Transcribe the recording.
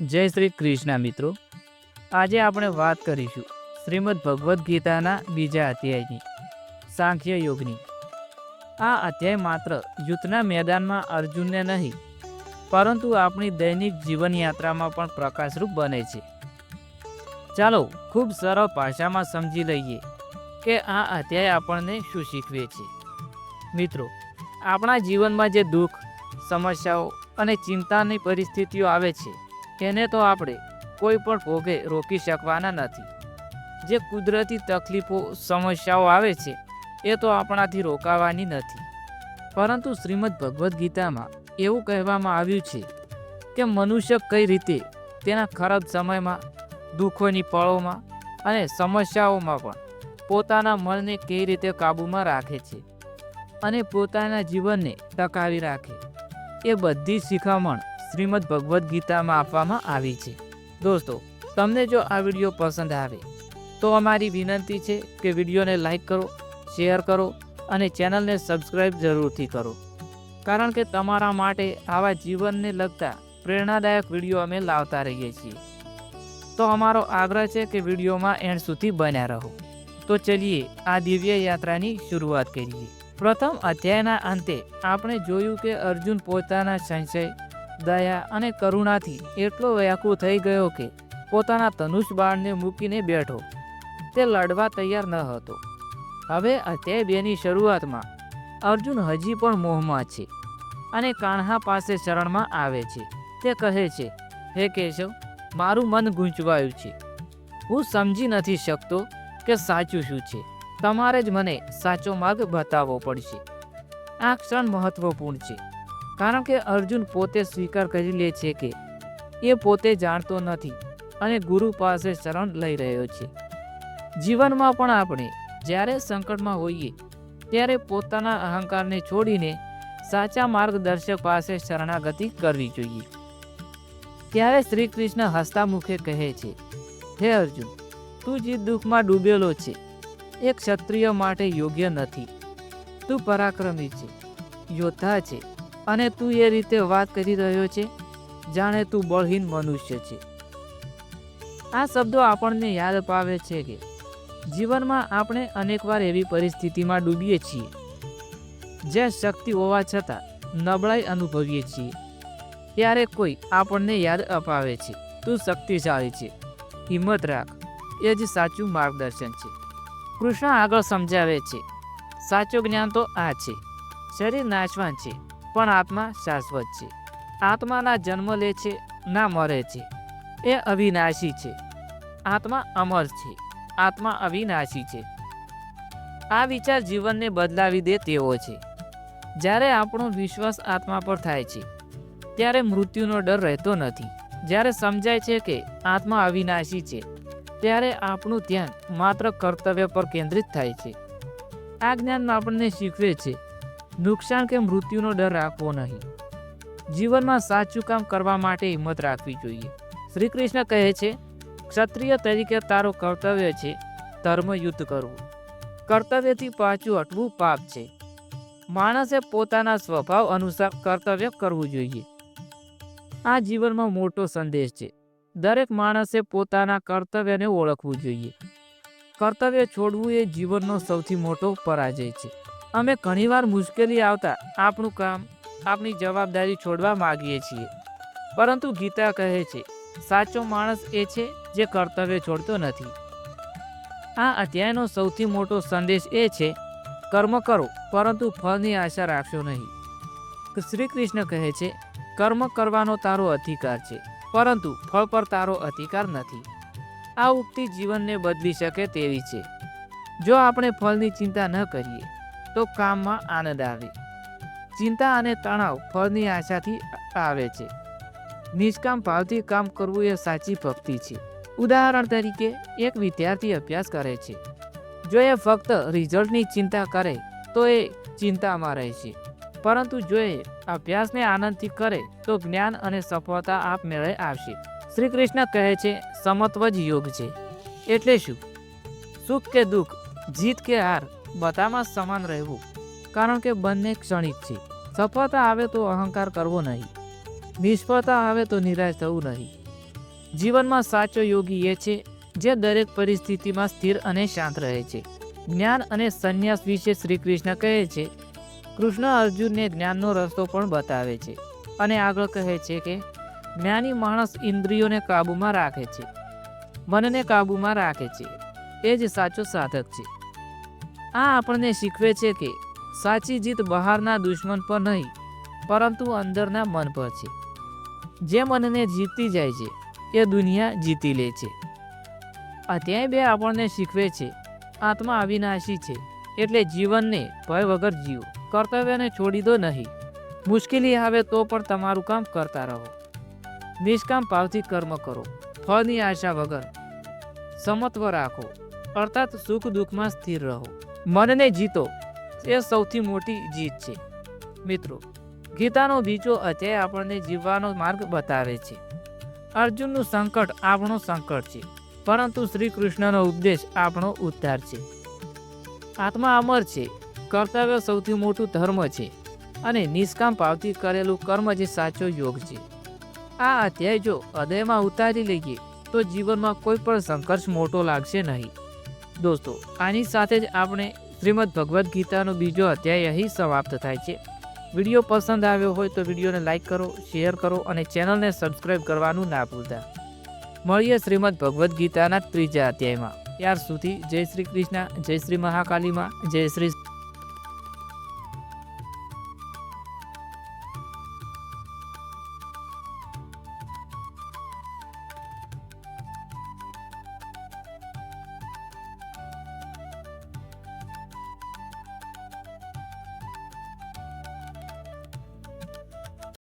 જય શ્રી કૃષ્ણ મિત્રો. આજે આપણે વાત કરીશું શ્રીમદ ભગવદ્ ગીતાના બીજા અધ્યાયની, સાંખ્ય યોગની. આ અધ્યાય માત્ર યુદ્ધના મેદાનમાં અર્જુનને નહીં, પરંતુ આપણી દૈનિક જીવનયાત્રામાં પણ પ્રકાશરૂપ બને છે. ચાલો ખૂબ સરળ ભાષામાં સમજી લઈએ કે આ અધ્યાય આપણને શું શીખવે છે. મિત્રો, આપણા જીવનમાં જે દુઃખ, સમસ્યાઓ અને ચિંતાની પરિસ્થિતિઓ આવે છે એને તો આપણે કોઈ પણ ભોગે રોકી શકવાના નથી. જે કુદરતી તકલીફો, સમસ્યાઓ આવે છે, એ તો આપણાથી રોકાવાની નથી. પરંતુ શ્રીમદ ભગવદ્ ગીતામાં એવું કહેવામાં આવ્યું છે કે મનુષ્ય કઈ રીતે તેના ખરાબ સમયમાં, દુઃખોની પળોમાં અને સમસ્યાઓમાં પણ પોતાના મનને કઈ રીતે કાબૂમાં રાખે છે અને પોતાના જીવનને ટકાવી રાખે. એ બધી શિખામણ શ્રીમદ ભગવદ્ ગીતામાં આપવામાં આવી છે. દોસ્તો, તમને જો આ વીડિયો પસંદ આવે, તો અમારી વિનંતી છે કે વિડીયોને લાઈક કરો, શેર કરો અને ચેનલને સબસ્ક્રાઈબ જરૂરથી કરો. કારણ કે તમારા માટે આવા જીવનને લગતા પ્રેરણાદાયક વીડિયો અમે લાવતા રહીએ છીએ. તો અમારો આગ્રહ છે કે વિડીયોમાં એન્ડ સુધી બન્યા રહો. તો ચલીએ, આ દિવ્ય યાત્રાની શરૂઆત કરીએ. પ્રથમ અધ્યાયના અંતે આપણે જોયું કે અર્જુન પોતાના સંશય દયા અને કરુણાથી એટલો વ્યાકુળ થઈ ગયો કે પોતાના ધનુષ બાણને મૂકીને બેઠો. તે લડવા તૈયાર ન હતો. હવે તે બેની શરૂઆતમાં અર્જુન હજી પણ મોહમાં છે અને કાન્હા પાસે શરણમાં આવે છે. તે કહે છે, હે કેશવ, મારું મન ગૂંચવાયું છે. હું સમજી નથી શકતો કે સાચું શું છે. તમારે જ મને સાચો માર્ગ બતાવવો પડશે. આ ક્ષણ મહત્વપૂર્ણ છે. કારણ કે અર્જુન પોતે સ્વીકાર કરી લે છે કે એ પોતે જાણતો નથી અને ગુરુ પાસે શરણ લઈ રહ્યો છે. જીવનમાં પણ આપણે જ્યારે સંકટમાં હોઈએ ત્યારે પોતાના અહંકારને છોડીને સાચા માર્ગદર્શક પાસે શરણાગતિ કરવી જોઈએ. ત્યારે શ્રી કૃષ્ણ હસતા મુખે કહે છે, હે અર્જુન, તું જે દુઃખમાં ડૂબેલો છે, એ ક્ષત્રિય માટે યોગ્ય નથી. તું પરાક્રમી છે, યોદ્ધા છે અને તું એ રીતે વાત કરી રહ્યો છે, જાણે તું બળહીન મનુષ્ય છે. આ શબ્દો આપણને યાદ અપાવે છે કે, જીવનમાં આપણે અનેકવાર એવી પરિસ્થિતિમાં ડૂબીએ છીએ, જ્યાં શક્તિ હોવા છતાં નબળાઈ અનુભવીએ છીએ. ત્યારે કોઈ આપણને યાદ અપાવે છે, તું શક્તિશાળી છે, હિંમત રાખ, એ જ સાચું માર્ગદર્શન છે. કૃષ્ણ આગળ સમજાવે છે, સાચું જ્ઞાન તો આ છે, શરીર નાશવાન છે પણ આત્મા શાશ્વત છે. આત્માના જન્મ લે છે, ના મરે છે. એ અવિનાશી છે. આત્મા અમર છે. આત્મા અવિનાશી છે. આ વિચાર જીવનને બદલાવી દે તેવો છે. જ્યારે આપણો વિશ્વાસ આત્મા પર થાય છે, ત્યારે મૃત્યુનો ડર રહેતો નથી. જ્યારે સમજાય છે કે આત્મા અવિનાશી છે, ત્યારે આપણું ધ્યાન માત્ર કર્તવ્ય પર કેન્દ્રિત થાય છે. આ જ્ઞાન આપણને શીખવે છે નુકસાન કે મૃત્યુનો ડર રાખવો નહીં. જીવનમાં સાચું કામ કરવા માટે હિંમત રાખવી જોઈએ. શ્રી કૃષ્ણ કહે છે, ક્ષત્રિય તરીકે તારો કર્તવ્ય છે, ધર્મ યુદ્ધ કરવું. કર્તવ્યથી પાછું હટવું પાપ છે. માણસે પોતાના સ્વભાવ અનુસાર કર્તવ્ય કરવું જોઈએ. આ જીવનમાં મોટો સંદેશ છે. દરેક માણસે પોતાના કર્તવ્યને ઓળખવું જોઈએ. કર્તવ્ય છોડવું એ જીવનનો સૌથી મોટો પરાજય છે. અમે ઘણીવાર મુશ્કેલી આવતા આપણું કામ, આપણી જવાબદારી છોડવા માગીએ છીએ. પરંતુ ગીતા કહે છે, સાચો માણસ એ છે જે કર્તવ્ય છોડતો નથી. આ અધ્યાયનો સૌથી મોટો સંદેશ એ છે, કર્મ કરો, પરંતુ ફળની આશા રાખશો નહીં. શ્રી કૃષ્ણ કહે છે, કર્મ કરવાનો તારો અધિકાર છે, પરંતુ ફળ પર તારો અધિકાર નથી. આ ઉક્તિ જીવનને બદલી શકે તેવી છે. જો આપણે ફળની ચિંતા ન કરીએ તો કામમાં આનંદ આવે. ચિંતા અને તણાવ ફળની આશાથી આવે છે. નિષ્કામ ભાવથી કામ કરવું એ સાચી ભક્તિ છે. ઉદાહરણ તરીકે, એક વિદ્યાર્થી અભ્યાસ કરે છે. જો એ ફક્ત રિઝલ્ટની ચિંતા કરે, તો એ ચિંતામાં રહે છે. પરંતુ જો એ અભ્યાસને આનંદથી કરે, તો જ્ઞાન અને સફળતા આપમેળે આવશે. શ્રી કૃષ્ણ કહે છે સમત્વ જ યોગ છે. એટલે શું? સુખ કે દુઃખ, જીત કે હાર બધામાં સમાન રહેવું. કારણ કે બંને ક્ષણિક છે. સફળતા આવે તો અહંકાર કરવો નહીં. નિષ્ફળતા આવે તો નિરાશ થવું નહીં. જીવનમાં સાચો યોગી એ છે, જે દરેક પરિસ્થિતિમાં સ્થિર અને શાંત રહે છે. જ્ઞાન અને સંન્યાસ વિશે શ્રી કૃષ્ણ કહે છે, કૃષ્ણ અર્જુનને જ્ઞાનનો રસ્તો પણ બતાવે છે અને આગળ કહે છે કે, જ્ઞાની માણસ ઇન્દ્રિયોને કાબૂમાં રાખે છે. મનને કાબૂમાં રાખે છે. એ જ સાચો સાધક છે. આ આપણને શીખવે છે કે સાચી જીત બહારના દુશ્મન પર નહીં, પરંતુ અંદરના મન પર છે. જે મનને જીતી જાય છે, એ દુનિયા જીતી લે છે. અધ્યાય બે આપણને શીખવે છે, આત્મા અવિનાશી છે, એટલે જીવનને ભય વગર જીવો, કર્તવ્યને છોડી દો નહીં. મુશ્કેલી આવે તો પણ તમારું કામ કરતા રહો. નિષ્કામ ભાવથી કર્મ કરો, ફળની આશા વગર સમત્વ રાખો, અર્થાત સુખ દુઃખમાં સ્થિર રહો. મનને જીતો, એ સૌથી મોટી જીત છે. મિત્રો, ગીતાનો બીજો અધ્યાય આપણને જીવવાનો માર્ગ બતાવે છે. અર્જુનનું સંકટ આપણો સંકટ છે, પરંતુ શ્રી કૃષ્ણનો ઉપદેશ આપણો ઉદ્ધાર છે. આત્મા અમર છે, કર્તવ્ય સૌથી મોટું ધર્મ છે, અને નિષ્કામ પાવતી કરેલું કર્મ જે સાચો યોગ છે. આ અધ્યાય જો હૃદયમાં ઉતારી લઈએ, તો જીવનમાં કોઈ પણ સંઘર્ષ મોટો લાગશે નહીં. દોસ્તો, આની સાથે જ આપણે શ્રીમદ ભગવદ્ ગીતાનો બીજો અધ્યાય અહીં સમાપ્ત થાય છે. વીડિયો પસંદ આવ્યો હોય તો વિડીયોને લાઇક કરો, શેર કરો અને ચેનલને સબસ્ક્રાઈબ કરવાનું ના ભૂલતા. મળીએ શ્રીમદ ભગવદ્ ગીતાના ત્રીજા અધ્યાયમાં. ત્યાર સુધી જય શ્રી કૃષ્ણ, જય શ્રી મહાકાલીમાં, જય શ્રી